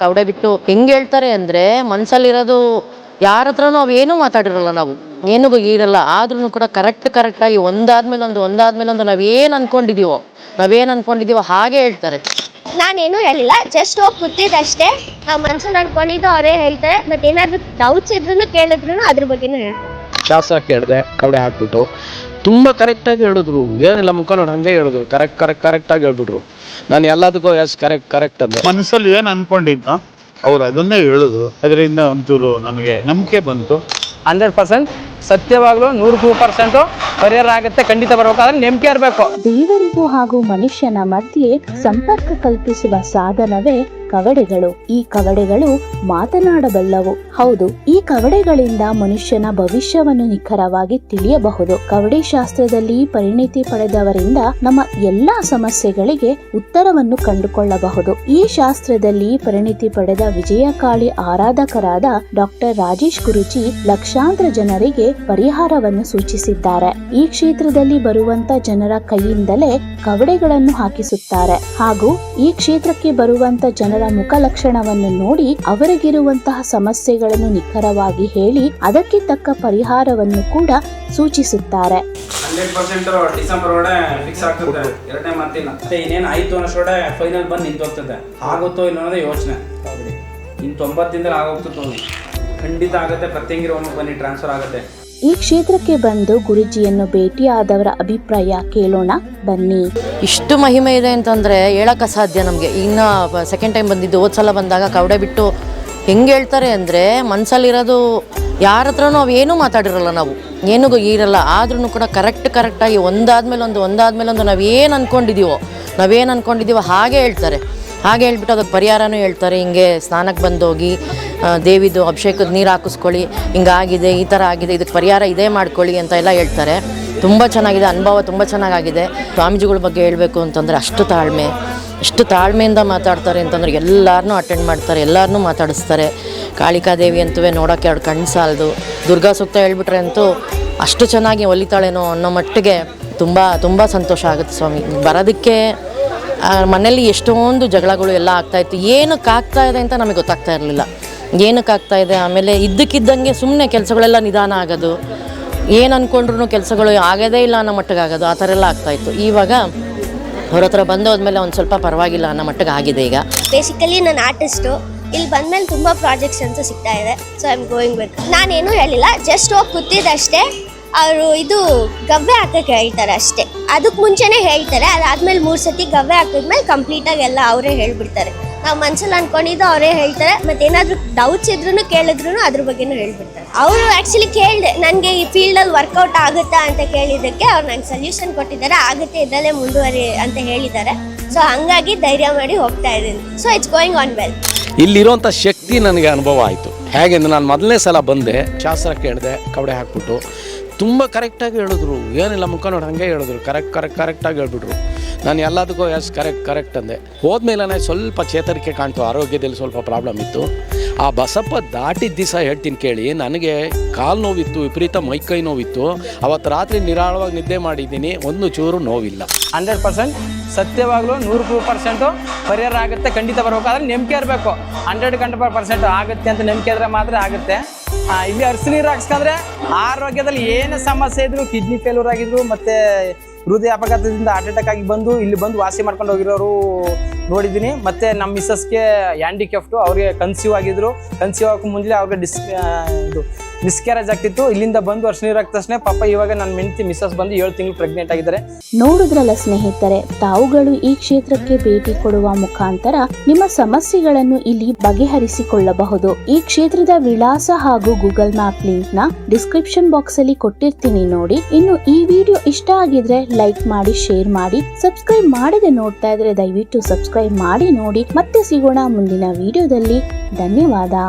ಕವಡೆ ಬಿಟ್ಟು ಹೆಂಗ್ ಹೇಳ್ತಾರೆ ಅಂದ್ರೆ ಮನ್ಸಲ್ಲಿರೋದು ಯಾರ ಹತ್ರನೂ ಅವೇನು ಮಾತಾಡಿರಲ್ಲ ನಾವು. ಏನು ಇರಲ್ಲ ಆದ್ರೂ ಕೂಡ ಕರೆಕ್ಟ್ ಕರೆಕ್ಟಾಗಿ ಒಂದಾದ್ಮೇಲೆ ಒಂದು ಒಂದಾದ್ಮೇಲೆ ಒಂದು ನಾವೇನ್ ಅನ್ಕೊಂಡಿದೀವೋ ನಾವೇನ್ ಅನ್ಕೊಂಡಿದೀವೋ ಹಾಗೆ ಹೇಳ್ತಾರೆ. ನಾನೇನು ಹೇಳಿಲ್ಲ. ಜಸ್ಟ್ ಹೋಗಿ ಕೂತಿದ್ದಷ್ಟೇ. ನಾವು ಮನ್ಸಲ್ಲಿ ಅನ್ಕೊಂಡಿದ್ದು ಅವರೇ ಹೇಳ್ತಾರೆ. ಬಟ್ ಏನಾದ್ರು ಡೌಟ್ಸ್ ಇದ್ರೂ ಕೇಳಿದ್ರು ಅದ್ರ ಬಗ್ಗೆನೂ ಹೇಳ್ತಾರೆ. ಶಾಸ್ತ್ರ ಕೇಳಿದೆ ಕವಡೆ ಹಾಕ್ಬಿಟ್ಟು ತುಂಬ ಕರೆಕ್ಟಾಗಿ ಹೇಳಿದ್ರು. ಏನಿಲ್ಲ ಮುಖ ನೋಡಿ ಹಂಗೆ ಹೇಳಿದ್ರು. ಕರೆಕ್ಟ್ ಕರೆಕ್ಟ್ ಕರೆಕ್ಟಾಗಿ ಹೇಳ್ಬಿಟ್ರು. ನಾನು ಎಲ್ಲದಕ್ಕೂ ಎಸ್ ಕರೆಕ್ಟ್ ಕರೆಕ್ಟ್ ಅಂತ ಮನಸ್ಸಲ್ಲಿ ಏನು ಅನ್ಕೊಂಡಿದ್ದ? ಅವ್ರು ಅದನ್ನೇ ಹೇಳುದು ಅದರಿಂದ ಒಂಚೂರು ನನಗೆ ನಂಬಿಕೆ ಬಂತು. ಹಂಡ್ರೆಡ್ ಪರ್ಸೆಂಟ್ ಸತ್ಯವಾಗ್ಲೂ ನೂರು ಪರ್ಸೆಂಟ್ ಪರಿಹಾರ ಆಗುತ್ತೆ, ಖಂಡಿತ ಬರ್ಬೇಕಾದ್ರೆ ನಂಬಿಕೆ ಇರಬೇಕು. ದೇವರಿಗೂ ಹಾಗೂ ಮನುಷ್ಯನ ಮಧ್ಯೆ ಸಂಪರ್ಕ ಕಲ್ಪಿಸುವ ಸಾಧನವೇ ಕವಡೆಗಳು. ಈ ಕವಡೆಗಳು ಮಾತನಾಡಬಲ್ಲವು. ಹೌದು, ಈ ಕವಡೆಗಳಿಂದ ಮನುಷ್ಯನ ಭವಿಷ್ಯವನ್ನು ನಿಖರವಾಗಿ ತಿಳಿಯಬಹುದು. ಕವಡೆ ಶಾಸ್ತ್ರದಲ್ಲಿ ಪರಿಣಿತಿ ಪಡೆದವರಿಂದ ನಮ್ಮ ಎಲ್ಲಾ ಸಮಸ್ಯೆಗಳಿಗೆ ಉತ್ತರವನ್ನು ಕಂಡುಕೊಳ್ಳಬಹುದು. ಈ ಶಾಸ್ತ್ರದಲ್ಲಿ ಪರಿಣಿತಿ ಪಡೆದ ವಿಜಯಕಾಳಿ ಆರಾಧಕರಾದ ಡಾಕ್ಟರ್ ರಾಜೇಶ್ ಗುರುಜಿ ಲಕ್ಷಾಂತರ ಜನರಿಗೆ ಪರಿಹಾರವನ್ನು ಸೂಚಿಸಿದ್ದಾರೆ. ಈ ಕ್ಷೇತ್ರದಲ್ಲಿ ಬರುವಂತ ಜನರ ಕೈಯಿಂದಲೇ ಕವಡೆಗಳನ್ನು ಹಾಕಿಸುತ್ತಾರೆ. ಹಾಗೂ ಈ ಕ್ಷೇತ್ರಕ್ಕೆ ಬರುವಂತ ಜನರ ಮುಖ ಲಕ್ಷಣವನ್ನು ನೋಡಿ ಅವರಿಗಿರುವಂತಹ ಸಮಸ್ಯೆಗಳನ್ನು ನಿಖರವಾಗಿ ಹೇಳಿ ಅದಕ್ಕೆ ತಕ್ಕ ಪರಿಹಾರವನ್ನು ಕೂಡ ಸೂಚಿಸುತ್ತಾರೆ. ಹಂಡ್ರೆಡ್ ಪರ್ಸೆಂಟ್ ಡಿಸೆಂಬರ್ ಒಳಗಡೆ ಫಿಕ್ಸ್ ಎರಡನೇ ಮತ್ತೆ ಫೈನಲ್ ಆಗುತ್ತೋ ಖಂಡಿತ ಆಗುತ್ತೆ. ಪ್ರತ್ಯಂಗಿರೋ ಬನ್ನಿ ಟ್ರಾನ್ಸ್ಫರ್ ಆಗುತ್ತೆ. ಈ ಕ್ಷೇತ್ರಕ್ಕೆ ಬಂದು ಗುರುಜಿಯನ್ನು ಭೇಟಿಯಾದವರ ಅಭಿಪ್ರಾಯ ಕೇಳೋಣ, ಬನ್ನಿ. ಇಷ್ಟು ಮಹಿಮೆ ಇದೆ ಅಂತಂದ್ರೆ ಹೇಳಕ್ ಅಸಾಧ್ಯ ನಮಗೆ. ಇನ್ನ ಸೆಕೆಂಡ್ ಟೈಮ್ ಬಂದಿದ್ದು, ಹೋದ್ಸಲ ಬಂದಾಗ ಕವಡೆ ಬಿಟ್ಟು ಹೆಂಗೆ ಹೇಳ್ತಾರೆ ಅಂದ್ರೆ ಮನಸ್ಸಲ್ಲಿರೋದು ಯಾರ ಹತ್ರನೂ ಅವೇನು ಮಾತಾಡಿರಲ್ಲ ನಾವು. ಏನು ಇರಲ್ಲ ಆದ್ರೂ ಕೂಡ ಕರೆಕ್ಟ್ ಕರೆಕ್ಟಾಗಿ ಒಂದಾದ್ಮೇಲೆ ಒಂದು ಒಂದಾದ್ಮೇಲೆ ಒಂದು ನಾವೇನು ಅನ್ಕೊಂಡಿದೀವೋ ನಾವೇನು ಅನ್ಕೊಂಡಿದೀವೋ ಹಾಗೆ ಹೇಳ್ತಾರೆ. ಹಾಗೆ ಹೇಳ್ಬಿಟ್ಟು ಅದಕ್ಕೆ ಪರಿಹಾರನೂ ಹೇಳ್ತಾರೆ. ಹಿಂಗೆ ಸ್ನಾನಕ್ಕೆ ಬಂದೋಗಿ ದೇವಿದು ಅಭಿಷೇಕದ ನೀರು ಹಾಕಿಸ್ಕೊಳ್ಳಿ, ಹಿಂಗಾಗಿದೆ, ಈ ಥರ ಆಗಿದೆ, ಇದಕ್ಕೆ ಪರಿಹಾರ ಇದೇ ಮಾಡ್ಕೊಳ್ಳಿ ಅಂತ ಎಲ್ಲ ಹೇಳ್ತಾರೆ. ತುಂಬ ಚೆನ್ನಾಗಿದೆ, ಅನುಭವ ತುಂಬ ಚೆನ್ನಾಗಾಗಿದೆ. ಸ್ವಾಮೀಜಿಗಳ ಬಗ್ಗೆ ಹೇಳಬೇಕು ಅಂತಂದರೆ ಅಷ್ಟು ತಾಳ್ಮೆ ಎಷ್ಟು ತಾಳ್ಮೆಯಿಂದ ಮಾತಾಡ್ತಾರೆ ಅಂತಂದ್ರೆ ಎಲ್ಲರನ್ನೂ ಅಟೆಂಡ್ ಮಾಡ್ತಾರೆ ಎಲ್ಲರನ್ನೂ ಮಾತಾಡಿಸ್ತಾರೆ. ಕಾಳಿಕಾದೇವಿ ಅಂತೂ ನೋಡೋಕ್ಕೆ ಎರಡು ಕಣ್ಣು ಸಾಲದು. ದುರ್ಗಾ ಸೂಕ್ತ ಹೇಳ್ಬಿಟ್ರೆ ಅಂತೂ ಅಷ್ಟು ಚೆನ್ನಾಗಿ ಒಲಿತಾಳೇನೋ ಅನ್ನೋ ಮಟ್ಟಿಗೆ ತುಂಬ ತುಂಬ ಸಂತೋಷ ಆಗುತ್ತೆ ಸ್ವಾಮಿ. ಬರೋದಕ್ಕೆ ಮನೇಲಿ ಎಷ್ಟೊಂದು ಜಗಳಗಳು ಎಲ್ಲ ಆಗ್ತಾಯಿತ್ತು ಏನಕ್ಕೆ ಆಗ್ತಾ ಇದೆ ಅಂತ ನಮಗೆ ಗೊತ್ತಾಗ್ತಾ ಇರಲಿಲ್ಲ. ಏನಕ್ಕೆ ಆಗ್ತಾ ಇದೆ? ಆಮೇಲೆ ಇದ್ದಕ್ಕಿದ್ದಂಗೆ ಸುಮ್ಮನೆ ಕೆಲಸಗಳೆಲ್ಲ ನಿಧಾನ ಆಗೋದು. ಏನು ಅಂದ್ಕೊಂಡ್ರು ಕೆಲಸಗಳು ಆಗೋದೇ ಇಲ್ಲ ಅನ್ನೋ ಮಟ್ಟಿಗೆ ಆಗೋದು. ಆ ಥರ ಎಲ್ಲ ಆಗ್ತಾಯಿತ್ತು ಇವಾಗ ಅವ್ರ ಹತ್ರ ಬಂದೋದ್ಮೇಲೆ ಒಂದು ಸ್ವಲ್ಪ ಪರವಾಗಿಲ್ಲ ಅನ್ನೋ ಮಟ್ಟಿಗೆ ಆಗಿದೆ ಈಗ. ಬೇಸಿಕಲಿ ನಾನು ಆರ್ಟಿಸ್ಟು ಇಲ್ಲಿ ಬಂದಮೇಲೆ ತುಂಬ ಪ್ರಾಜೆಕ್ಟ್ಸ್ ಅಂತ ಸಿಗ್ತಾ ಇದೆ. ಸೊ ಐ ಆಮ್ ಗೋಯಿಂಗ್ ಬೇಕು ನಾನೇನು ಹೇಳಿಲ್ಲ. ಜಸ್ಟ್ ಹೋಗಿ ಕೂತಿದ್ದಷ್ಟೇ. ಅವರು ಇದು ಗವ್ವೆ ಹಾಕಕ್ಕೆ ಹೇಳ್ತಾರೆ ಅಷ್ಟೇ. ಅದಕ್ಕೆ ಮುಂಚೆನೇ ಹೇಳ್ತಾರೆ, ಅದಾದ್ಮೇಲೆ ಮೂರು ಸತಿ ಗವ್ವೆ ಹಾಕಿದ್ಮೇಲೆ ಕಂಪ್ಲೀಟಾಗಿ ಎಲ್ಲ ಅವರೇ ಹೇಳ್ಬಿಡ್ತಾರೆ. ನಾವು ಮನ್ಸಲ್ಲಿ ಅನ್ಕೊಂಡಿದ್ದು ಅವರೇ ಹೇಳ್ತಾರೆ, ಮತ್ತೆ ಏನಾದರೂ ಡೌಟ್ಸ್ ಇದ್ರೂ ಕೇಳಿದ್ರು ಅದ್ರ ಬಗ್ಗೆನೂ ಹೇಳ್ಬಿಡ್ತಾರೆ. ಅವರು ಆ್ಯಕ್ಚುಲಿ ಕೇಳಿದೆ, ನನಗೆ ಈ ಫೀಲ್ಡಲ್ಲಿ ವರ್ಕೌಟ್ ಆಗುತ್ತಾ? ಅಂತ ಕೇಳಿದ್ದಕ್ಕೆ ಅವ್ರು ನಂಗೆ ಸೊಲ್ಯೂಷನ್ ಕೊಟ್ಟಿದ್ದಾರೆ, ಆಗುತ್ತೆ, ಇದರಲ್ಲೇ ಮುಂದುವರಿ ಅಂತ ಹೇಳಿದ್ದಾರೆ. ಸೊ ಹಂಗಾಗಿ ಧೈರ್ಯ ಮಾಡಿ ಹೋಗ್ತಾ ಇದ್ದೀನಿ. So it's going on well ಇಲ್ಲಿರುವಂಥ ಶಕ್ತಿ ನನಗೆ ಅನುಭವ ಆಯಿತು. ಹೇಗೆಂದ್ರೆ ನಾನು ಮೊದಲನೇ ಸಲ ಬಂದೆ ಶಾಸ್ತ್ರ ಕೇಳಿದೆ ಕವಡೆ ಹಾಕ್ಬಿಟ್ಟು. ತುಂಬ ಕರೆಕ್ಟಾಗಿ ಹೇಳಿದ್ರು. ಏನಿಲ್ಲ, ಮುಖ ನೋಡಿ ಹಂಗೆ ಹೇಳಿದ್ರು. ಕರೆಕ್ಟ್ ಕರೆಕ್ಟ್ ಕರೆಕ್ಟಾಗಿ ಹೇಳ್ಬಿಟ್ರು. ನಾನು ಎಲ್ಲದಕ್ಕೂ ಎಸ್ ಕರೆಕ್ಟ್ ಕರೆಕ್ಟ್ ಅಂದೆ. ಹೋದ್ಮೇಲೆ ಸ್ವಲ್ಪ ಚೇತರಿಕೆ ಕಾಣ್ತು. ಆರೋಗ್ಯದಲ್ಲಿ ಸ್ವಲ್ಪ ಪ್ರಾಬ್ಲಮ್ ಇತ್ತು. ಆ ಬಸಪ್ಪ ದಾಟಿದ ದಿವಸ ಹೇಳ್ತೀನಿ ಕೇಳಿ, ನನಗೆ ಕಾಲು ನೋವಿತ್ತು, ವಿಪರೀತ ಮೈಕೈ ನೋವಿತ್ತು. ಅವತ್ತು ರಾತ್ರಿ ನಿರಾಳವಾಗಿ ನಿದ್ದೆ ಮಾಡಿದ್ದೀನಿ. ಒಂದು ಚೂರು ನೋವಿಲ್ಲ. Hundred percent. ಸತ್ಯವಾಗಲೂ ನೂರು ಪರ್ಸೆಂಟು. ಪರಿಹಾರ ಆಗುತ್ತೆ. ಖಂಡಿತ ಬರ್ಬೇಕಾದ್ರೆ ನಂಬಿಕೆ ಇರಬೇಕು. ಹಂಡ್ರೆಡ್ ಗಂಟೆ ಪರ್ಸೆಂಟ್. ಆಗುತ್ತೆ ಅಂತ ನಂಬಿಕೆ ಇದ್ರೆ ಮಾತ್ರ ಆಗುತ್ತೆ. ಇಲ್ಲಿ ಅರ್ಸಿ ನೀರು ಹಾಕ್ಸ್ಕೊಂಡ್ರೆ ಆರೋಗ್ಯದಲ್ಲಿ ಏನೇ ಸಮಸ್ಯೆ ಇದ್ರು ಕಿಡ್ನಿ ಫೇಲ್ಯೂರ್ ಆಗಿದ್ರು, ಮತ್ತೆ ಹೃದಯ ಅಪಘಾತದಿಂದ ಹಾರ್ಟ್ ಅಟ್ಯಾಕ್ ಆಗಿ ಬಂದು, ಇಲ್ಲಿ ಬಂದು ವಾಸಿ ಮಾಡ್ಕೊಂಡು ಹೋಗಿರೋರು ನೋಡಿದ್ದೀನಿ. ಮತ್ತೆ ನಮ್ಮ ಮಿಸ್ಸಸ್ಗೆ ಹ್ಯಾಂಡಿಕ್ಯಾಫ್ಟು ಅವ್ರಿಗೆ ಕನ್ಸೀವ್ ಆಗಿದ್ರು. ಕನ್ಸೀವ್ ಆಗಕ್ಕೆ ಮುಂಚೆ ಅವ್ರಿಗೆ ಡಿಸ್ ಇದು ಮಿಸ್ಕ್ಯಾರೇಜ್ ಆಗ್ತಿತ್ತು. ಇಲ್ಲಿಂದ ಬಂದು ವರ್ಷ ನೀರು ಹಾಕಿದ ತಕ್ಷಣ ಪಾಪ ಇವಾಗ ನನ್ನ ಮೆಂತಿ ಮಿಸಸ್ ಬಂದು ಏಳು ತಿಂಗಳು ಪ್ರೆಗ್ನೆಂಟ್ ಆಗಿದ್ದಾರೆ. ನೋಡಿದ್ರಲ್ಲ ಸ್ನೇಹಿತರೆ, ತಾವುಗಳು ಈ ಕ್ಷೇತ್ರಕ್ಕೆ ಭೇಟಿ ಕೊಡುವ ಮುಖಾಂತರ ನಿಮ್ಮ ಸಮಸ್ಯೆಗಳನ್ನು ಇಲ್ಲಿ ಬಗೆಹರಿಸಿಕೊಳ್ಳಬಹುದು. ಈ ಕ್ಷೇತ್ರದ ವಿಳಾಸ ಹಾಗೂ ಗೂಗಲ್ ಮ್ಯಾಪ್ ಲಿಂಕ್ನ ಡಿಸ್ಕ್ರಿಪ್ಷನ್ ಬಾಕ್ಸ್ ಅಲ್ಲಿ ಕೊಟ್ಟಿರ್ತೀನಿ ನೋಡಿ. ಇನ್ನು ಈ ವಿಡಿಯೋ ಇಷ್ಟ ಆಗಿದ್ರೆ ಲೈಕ್ ಮಾಡಿ, ಶೇರ್ ಮಾಡಿ, ಸಬ್ಸ್ಕ್ರೈಬ್ ಮಾಡದೆ ನೋಡ್ತಾ ಇದ್ರೆ ದಯವಿಟ್ಟು ಸಬ್ಸ್ಕ್ರೈಬ್ ಮಾಡಿ ನೋಡಿ. ಮತ್ತೆ ಸಿಗೋಣ ಮುಂದಿನ ವಿಡಿಯೋದಲ್ಲಿ. ಧನ್ಯವಾದ.